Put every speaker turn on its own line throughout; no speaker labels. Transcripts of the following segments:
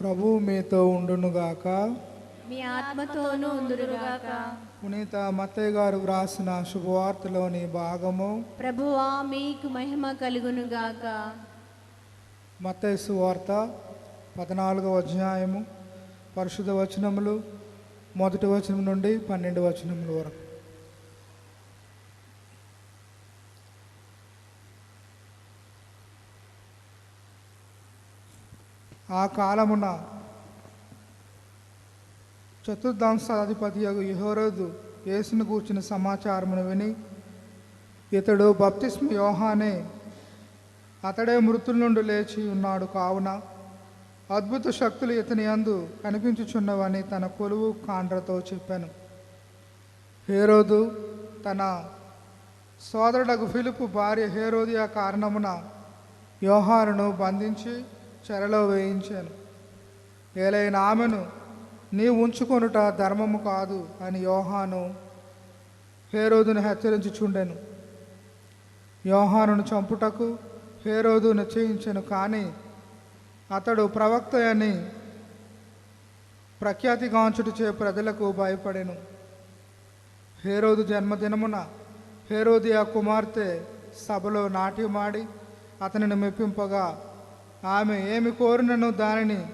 ప్రభు మీతో ఉండునుగాక.
మీ ఆత్మతోనూ ఉందురుగాక
పునీత మత్తయ్య గారు వ్రాసిన శుభవార్తలోని భాగము.
ప్రభువా మీకు మహిమ కలుగునుగాక.
మత్తయ్య సువార్త పద్నాలుగవ అధ్యాయము పరిశుద్ధ వచనములు మొదటి వచనం నుండి పన్నెండు వచనముల వరకు. ఆ కాలమున చతుర్దాంశాధిపతి యహోరోదు యేసును కూర్చున్న సమాచారమును విని ఇతడు బప్తిస్మ యోహానే అతడే మృతుల నుండి లేచి ఉన్నాడు కావున అద్భుత శక్తులు ఇతని యందు కనిపించుచున్నవని తన కొలువు కాండ్రతో చెప్పాను. హేరోదు తన సోదరుడకు ఫిలిపు భార్య హేరోదియా కారణమున యోహానును బంధించి చెరలో వేయించాను. ఏలైన ఆమెను నీ ఉంచుకొనుట ధర్మము కాదు అని యోహాను హేరోదును హెచ్చరించుచుండెను యోహానును చంపుటకు హేరోదు నిశ్చయించను కానీ అతడు ప్రవక్త అని ప్రఖ్యాతిగాంచుటచే ప్రజలకు భయపడెను. హేరోదు జన్మదినమున హేరోదియా కుమార్తె సభలో నాట్యమాడి అతనిని మెప్పింపగా ఆమె ఏమి కోరినను దానిని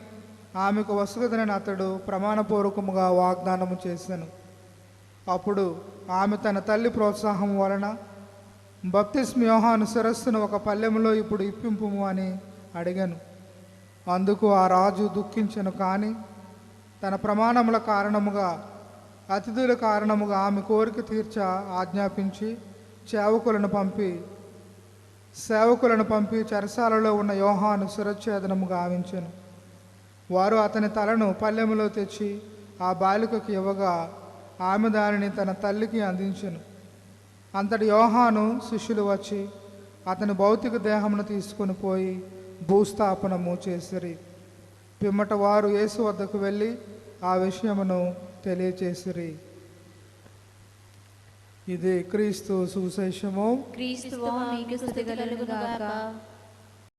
ఆమెకు వసగదనని అతడు ప్రమాణపూర్వకముగా వాగ్దానము చేశాను అప్పుడు ఆమె తన తల్లి ప్రోత్సాహం వలన బప్తిస్మ యోహాను శిరస్సును ఒక పల్లెములో ఇప్పుడు ఇప్పింపు అని అడిగాను. అందుకు ఆ రాజు దుఃఖించెను కానీ తన ప్రమాణముల కారణముగా అతిథుల కారణముగా ఆమె కోరిక తీర్చ ఆజ్ఞాపించి సేవకులను పంపి సేవకులను పంపి చెరసాలలో ఉన్న యోహాను శిరచ్ఛేదనము గావించను. వారు అతని తలను పల్లెములో తెచ్చి ఆ బాలికకు ఇవ్వగా ఆమె దానిని తన తల్లికి అందించను. అంతటి యోహాను శిష్యులు వచ్చి అతని భౌతిక దేహమును తీసుకుని పోయి భూస్థాపనము చేసిరి. పిమ్మట వారు యేసు వద్దకు వెళ్ళి ఆ విషయమును తెలియచేసిరి. ഇത്
ക്രിസ്തു സുവിശേഷമോ ക്രിസ്തുവോ മികസ്ഥിതികളിലുകാക